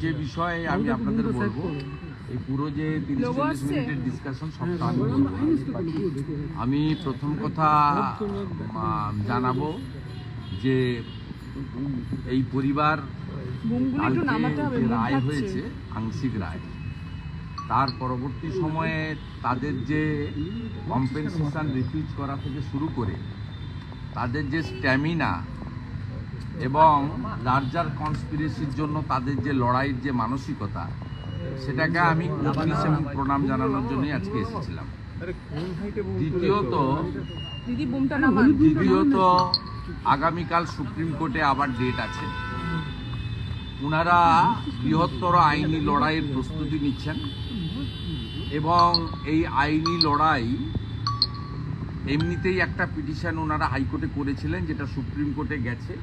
যে বিষয়ে আমি আপনাদের বলব এই পুরো যে তিরিশ চল্লিশ মিনিটের ডিসকাশন সবটা আমি বলব। আমি প্রথম কথা জানাব যে এই পরিবার যে রায় হয়েছে আংশিক রায় তার পরবর্তী সময়ে তাদের যে কম্পেনসেশন রিফিউজ করা থেকে শুরু করে তাদের যে স্ট্যামিনা এবং লার্জার কনস্পিরেসির জন্য তাদের যে লড়াইয়ের যে মানসিকতা সেটাকে আমি কুর্নিশ এবং প্রণাম জানানোর জন্যই আজকে এসেছিলাম। দ্বিতীয়ত দ্বিতীয়ত আগামীকাল সুপ্রিম কোর্টে আবার ডেট আছে। ওনারা বৃহত্তর আইনি লড়াইয়ের প্রস্তুতি নিচ্ছেন এবং এই আইনি লড়াই এমনিতেই একটা পিটিশন ওনারা হাইকোর্টে করেছিলেন যেটা সুপ্রিম কোর্টে গেছে।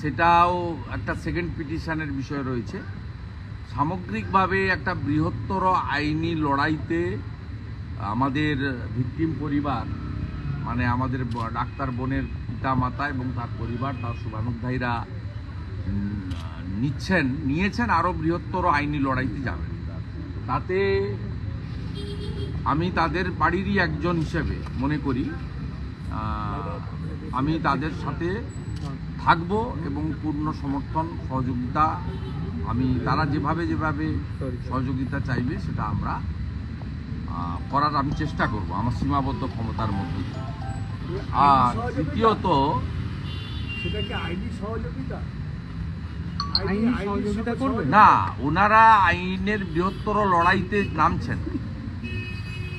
সেটাও একটা সেকেন্ড পিটিশনের বিষয় রয়েছে। সামগ্রিকভাবে একটা বৃহত্তর আইনি লড়াইতে আমাদের ভিকটিম পরিবার মানে আমাদের ডাক্তার বোনের পিতা মাতা এবং তার পরিবার তার শুভানুধ্যায়ীরা নিচ্ছেন নিয়েছেন আরও বৃহত্তর আইনি লড়াইতে যাবেন। তাতে আমি তাদের বাড়িরই একজন হিসেবে মনে করি। আমি তাদের সাথে থাকব এবং পূর্ণ সমর্থন সহযোগিতা আমি তারা যেভাবে যেভাবে সহযোগিতা চাইবে সেটা আমরা করার আমি চেষ্টা করব আমার সীমাবদ্ধ ক্ষমতার মধ্যে আর দ্বিতীয়ত সেটা কি আইনি সহযোগিতা আইনি সহযোগিতা করবে? না ওনারা আইনের বৃহত্তর লড়াইতে নামছেন।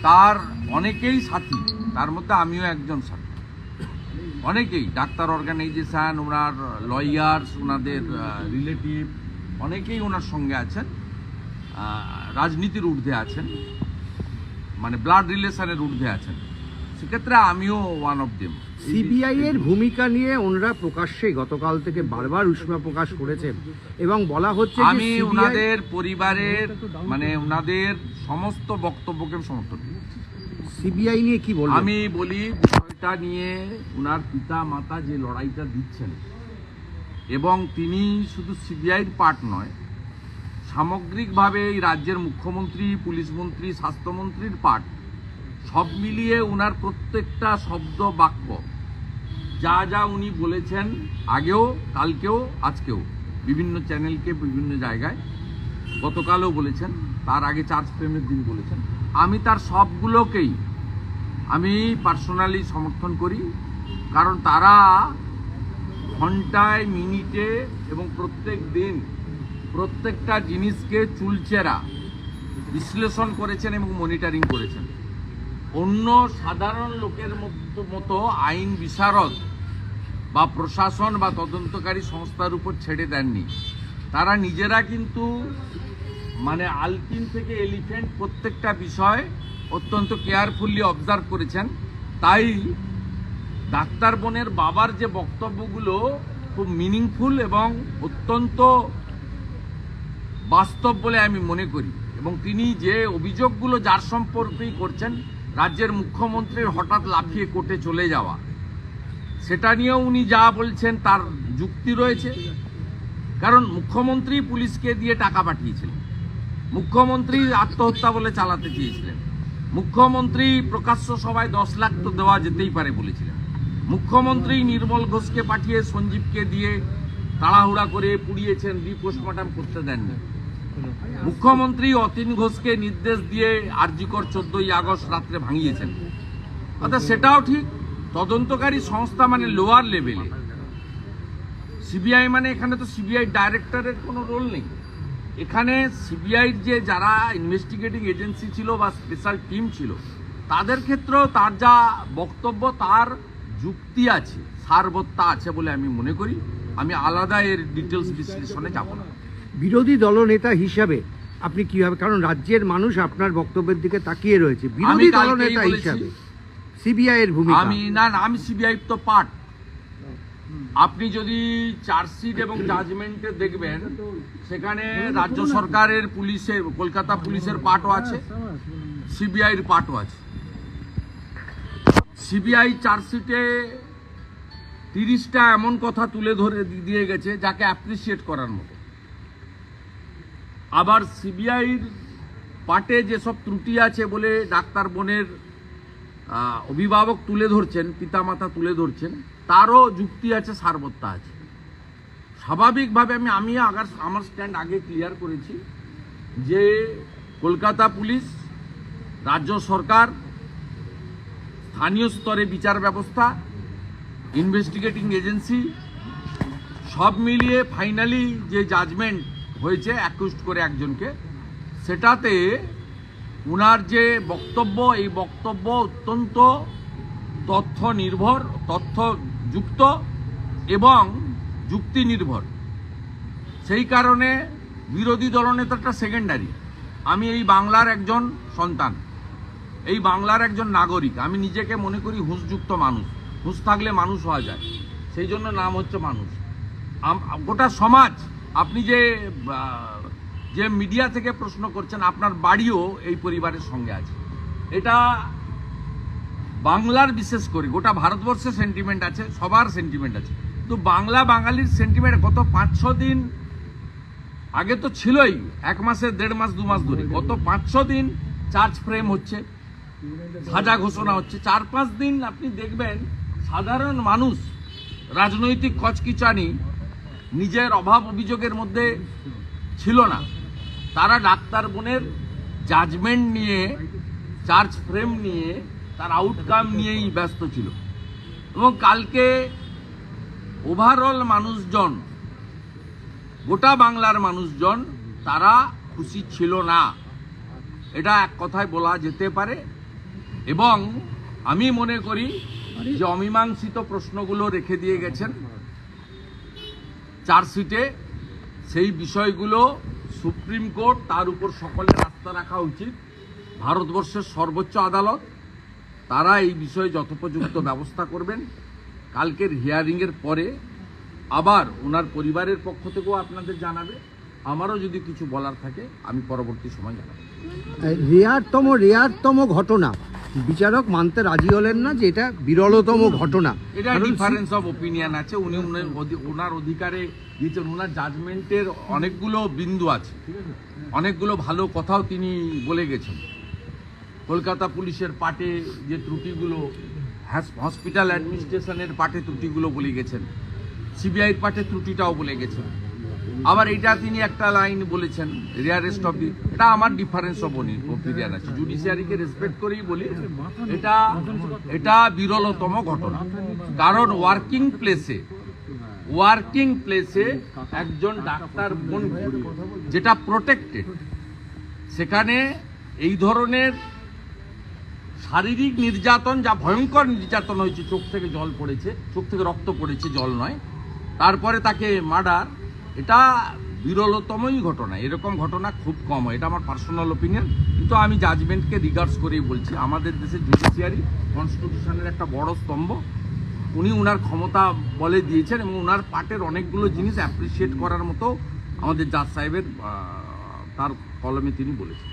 তার অনেকেই সাথী, তার মধ্যে আমিও একজন সাথী। অনেকেই ডাক্তার অর্গানাইজেশান ওনার লয়ার্স ওনাদের রিলেটিভ অনেকেই ওনার সঙ্গে আছেন রাজনীতির ঊর্ধ্বে আছেন মানে ব্লাড রিলেশনের ঊর্ধ্বে আছেন। সেক্ষেত্রে আমিও ওয়ান অফ দেম সিবিআই এর ভূমিকা নিয়ে ওনারা প্রকাশ্যে গতকাল থেকে বারবার উষ্মা প্রকাশ করেছেন। এবং বলা হচ্ছে আমি ওনাদের পরিবারের মানে ওনাদের সমস্ত বক্তব্যকে সমর্থন করি। সিবিআই নিয়ে কি বলবেন? আমি বলি বিষয়টা নিয়ে ওনার পিতা মাতা যে লড়াইটা দিচ্ছেন এবং তিনি শুধু সিবিআইয়ের পার্ট নয় সামগ্রিকভাবে এই রাজ্যের মুখ্যমন্ত্রী পুলিশ মন্ত্রী স্বাস্থ্যমন্ত্রীর পার্ট সব মিলিয়ে ওনার প্রত্যেকটা শব্দ বাক্য যা যা উনি বলেছেন আগেও, কালকেও, আজকেও, বিভিন্ন চ্যানেলকে বিভিন্ন জায়গায়, গতকালও বলেছেন, তার আগে চার্জ ফ্রেমের দিন বলেছেন। আমি তার সবগুলোকেই, আমি পার্সোনালি সমর্থন করি, কারণ তারা ঘন্টায়, মিনিটে এবং প্রত্যেক দিন প্রত্যেকটা জিনিসকে চুলচেরা, বিশ্লেষণ করেছেন এবং মনিটরিং করেছেন। অন্য সাধারণ লোকের মতো মতো আইন বিশারদ বা প্রশাসন বা তদন্তকারী সংস্থার উপর ছেড়ে দেননি। তারা নিজেরা কিন্তু মানে আলপিন থেকে এলিফেন্ট প্রত্যেকটা বিষয় অত্যন্ত কেয়ারফুলি অবজার্ভ করেছেন। তাই ডাক্তার বোনের বাবার যে বক্তব্যগুলো খুব মিনিংফুল এবং অত্যন্ত বাস্তব বলে আমি মনে করি এবং তিনি যে অভিযোগগুলো যার সম্পর্কেই করছেন, রাজ্যের মুখ্যমন্ত্রীর হঠাৎ লাফিয়ে কোর্টে চলে যাওয়া। সেটা নিয়েও উনি যা বলছেন, তার যুক্তি রয়েছে। কারণ মুখ্যমন্ত্রী পুলিশকে দিয়ে টাকা পাঠিয়েছিলেন। মুখ্যমন্ত্রী আত্মহত্যা বলে চালাতে চেয়েছিলেন। মুখ্যমন্ত্রী প্রকাশ্য সভায় দশ লাখ তো দেওয়া যেতেই পারে বলেছিলেন। মুখ্যমন্ত্রী নির্মল ঘোষকে পাঠিয়ে সঞ্জীবকে দিয়ে তাড়াহুড়া করে পুড়িয়েছেন রি পোস্টমর্টম করতে দেননি। মুখ্যমন্ত্রী অতীন ঘোষকে নির্দেশ দিয়ে আরজিকর চোদ্দই আগস্ট রাত্রে ভাঙিয়েছেন। অর্থাৎ সেটাও ঠিক তদন্তকারী সংস্থা মানে লোয়ার লেভেলে সিবিআই মানে এখানে তো সিবিআই ডাইরেক্টরের কোনো রোল নেই। এখানে সিবিআইর যে যারা ইনভেস্টিগেটিং এজেন্সি ছিল বা স্পেশাল টিম ছিল তাদের ক্ষেত্রেও তার যা বক্তব্য তার যুক্তি আছে সারবত্তা আছে বলে আমি মনে করি। আমি আলাদা এর ডিটেলস বিশ্লেষণে যাব না। বিরোধী দলনেতা হিসাবে আপনি কীভাবে কারণ রাজ্যের মানুষ আপনার বক্তব্যের দিকে তাকিয়ে রয়েছে। বিরোধী দলনেতা হিসাবে। সিবিআই এর ভূমিকা। আমি, না না, আমি সিবিআই তো পার্ট আপনি যদি চার্জশিট এবং জাজমেন্টে দেখবেন, সেখানে রাজ্য সরকারের পুলিশের, কলকাতা পুলিশের পার্টও আছে সিবিআইয়ের পার্টও আছে। সিবিআই চার্জশিটে তিরিশটা এমন কথা তুলে ধরে দিয়ে গেছে, যাকে অ্যাপ্রিসিয়েট করার মতো। আবার সিবিআইর পাটে যেসব ত্রুটি আছে বলে ডাক্তার বোনের অভিভাবক তুলে ধরছেন, পিতামাতা তুলে ধরছেন, তারও যুক্তি আছে সারবত্তা আছে। স্বাভাবিকভাবে আমি আমি আগার, আমার স্ট্যান্ড আগে ক্লিয়ার করেছি যে কলকাতা পুলিশ, রাজ্য সরকার, স্থানীয় স্তরে বিচার ব্যবস্থা ইনভেস্টিগেটিং এজেন্সি সব মিলিয়ে ফাইনালি যে জাজমেন্ট হয়েছে অ্যাকুস্ট করে একজনকে, সেটাতে উনার যে বক্তব্য, এই বক্তব্য অত্যন্ত তথ্য নির্ভর তথ্যযুক্ত এবং যুক্তি নির্ভর সেই কারণে বিরোধী দলনেতাটা সেকেন্ডারি আমি এই বাংলার একজন সন্তান। এই বাংলার একজন নাগরিক। আমি নিজেকে মনে করি হুঁশযুক্ত মানুষ। হুঁশ থাকলে মানুষ হওয়া যায়। সেই জন্য নাম হচ্ছে মানুষ। গোটা সমাজ, আপনি যে যে মিডিয়া থেকে প্রশ্ন করছেন, আপনার বাড়িও এই পরিবারের সঙ্গে আছে। এটা বাংলার বিশেষ করে, গোটা ভারতবর্ষের সেন্টিমেন্ট আছে, সবার সেন্টিমেন্ট আছে। তো বাংলা বাঙালির সেন্টিমেন্ট গত পাঁচ ছ দিন, আগে তো ছিলই, এক মাসে, দেড় মাস, দু মাস ধরে। গত পাঁচ ছ দিন চার্জ ফ্রেম হচ্ছে, সাজা ঘোষণা হচ্ছে। চার পাঁচ দিন আপনি দেখবেন, সাধারণ মানুষ, রাজনৈতিক কচকিচানি, নিজের অভাব অভিযোগের মধ্যে ছিল না। তারা ডাক্তার বোনের জাজমেন্ট নিয়ে চার্জ ফ্রেম নিয়ে, তার আউটকাম নিয়েই ব্যস্ত ছিল। এবং কালকে ওভারঅল মানুষজন, গোটা বাংলার মানুষজন, তারা খুশি ছিল না। এটা এক কথায় বলা যেতে পারে। এবং আমি মনে করি যে অমীমাংসিত প্রশ্নগুলো রেখে দিয়ে গেছেন। চার্জশিটে সেই বিষয়গুলো সুপ্রিম কোর্ট তার উপর সকলের আস্থা রাখা উচিত। ভারতবর্ষের সর্বোচ্চ আদালত, তারা এই বিষয়ে যথোপযুক্ত ব্যবস্থা করবেন। কালকের হিয়ারিংয়ের পরে আবার ওনার পরিবারের পক্ষ থেকেও আপনাদের জানাবে। আমারও যদি কিছু বলার থাকে, আমি পরবর্তী সময় জানাব। রেয়ারতম রেয়ারতম ঘটনা বিচারক মানতে রাজি হলেন না যে এটা বিরলতম ঘটনা। এটা ডিফারেন্স অফ ওপিনিয়ন আছে। উনি উনি- ওনার অধিকারে দিয়েছেন। ওনার জাজমেন্টের অনেকগুলো বিন্দু আছে। অনেকগুলো ভালো কথাও তিনি বলে গেছেন। কলকাতা পুলিশের পাটে যে ত্রুটিগুলো হসপিটাল অ্যাডমিনিস্ট্রেশনের পাটে ত্রুটিগুলো বলে গেছেন। সিবিআইয়ের পাটে ত্রুটিটাও বলে গেছেন। আবার এটা তিনি একটা লাইন বলেছেন রিয়ারেস্ট অফ দি এটা আমার ডিফারেন্স অফ ওপিনিয়ন আছে। জুডিশিয়ারিকে রেসপেক্ট করেই বলি, এটা এটা বিরলতম ঘটনা। কারণ ওয়ার্কিং প্লেসে ওয়ার্কিং প্লেসে একজন ডাক্তার বোন যেটা প্রোটেক্টেড সেখানে এই ধরনের শারীরিক নির্যাতন, যা ভয়ঙ্কর নির্যাতন হয়েছে, চোখ থেকে জল পড়েছে, চোখ থেকে রক্ত পড়েছে, জল নয়, তারপরে তাকে মার্ডার এটা বিরলতমই ঘটনা, এরকম ঘটনা খুব কম হয়, এটা আমার পার্সোনাল ওপিনিয়ন কিন্তু আমি জাজমেন্টকে রিগার্ডস করেই বলছি। আমাদের দেশে জুডিশিয়ারি কনস্টিটিউশনের একটা বড় স্তম্ভ, উনি উনার ক্ষমতা বলে দিয়েছেন এবং উনার পার্টের অনেকগুলো জিনিস অ্যাপ্রিসিয়েট করার মতো আমাদের জাজ সাহেবের তার কলমে তিনি বলেছেন।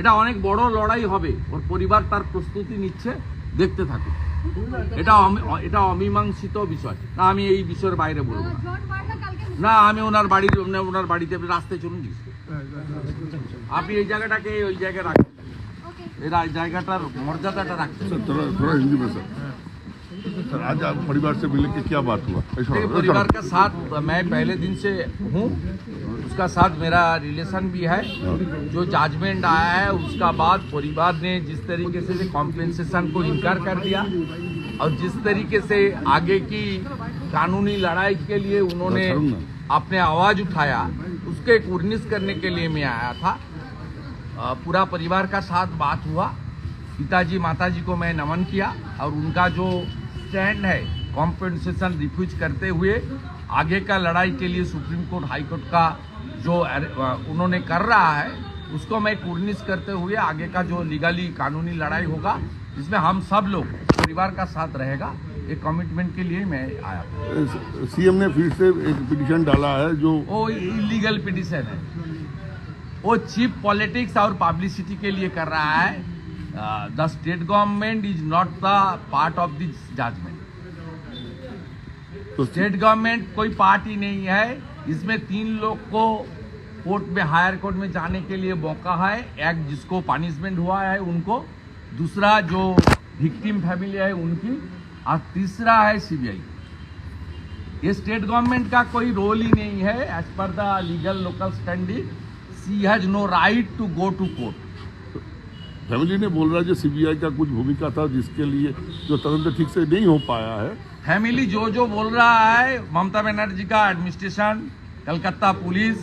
এটা অনেক বড় লড়াই হবে, ওর পরিবার তার প্রস্তুতি নিচ্ছে, দেখতে থাকুন। এটা এটা অমীমাংসিত বিষয় না আমি এই বিষয়ের বাইরে বলব না। না আমি ওনার বাড়ির ওনার বাড়িতে রাস্তায় চলুন জিজ্ঞেস করুন। আপনি এই জায়গাটাকে ওই জায়গায় রাখবেন এরা এই জায়গাটার মর্যাদাটা রাখছেন सर थोड़ा थोड़ा हिंदी में सर सर आज आप परिवार से मिले कि क्या बात हुआ ऐसा देखिए परिवार का साथ मैं पहले दिन से हूँ उसका साथ मेरा रिलेशन भी है जो जाजमेंट आया है उसका बाद परिवार ने जिस तरीके से कॉम्पेंसेशन को इनकार कर दिया और जिस तरीके से आगे की कानूनी लड़ाई के लिए उन्होंने अपने आवाज़ उठाया। उसके एक उर्निश करने के लिए मैं आया था। पूरा परिवार का साथ बात हुआ। पिताजी माताजी को मैं नमन किया और उनका जो स्टैंड है कॉम्पेंसेशन रिफ्यूज करते हुए आगे का लड़ाई के लिए सुप्रीम कोर्ट हाईकोर्ट का जो उन्होंने कर रहा है उसको मैं कुर्निश करते हुए आगे का जो लीगली कानूनी लड़ाई होगा इसमें हम सब लोग परिवार का साथ रहेगा। एक कमिटमेंट के लिए मैं आया। सीएम ने फिर से एक पिटीशन डाला है जो वो इलीगल पिटिशन है। वो चीप पॉलिटिक्स और पब्लिसिटी के लिए कर रहा है। The state government is not the part of this judgement तो स्टेट गवर्नमेंट कोई पार्ट ही नहीं है। इसमें तीन लोग को कोर्ट में हायर कोर्ट में जाने के लिए मौका है। एक जिसको पनिशमेंट हुआ है उनको दूसरा जो विक्टिम फैमिली है उनकी। और तीसरा है सीबीआई ये स्टेट गवर्नमेंट का कोई रोल ही नहीं है एज पर the legal local standing she has no right to go to court family ने बोल रहा है जो सीबीआई का कुछ भूमिका था जिसके लिए जो तदंत ठीक से नहीं हो पाया है। फैमिली जो जो बोल रहा है ममता बनर्जी का एडमिनिस्ट्रेशन कलकत्ता पुलिस।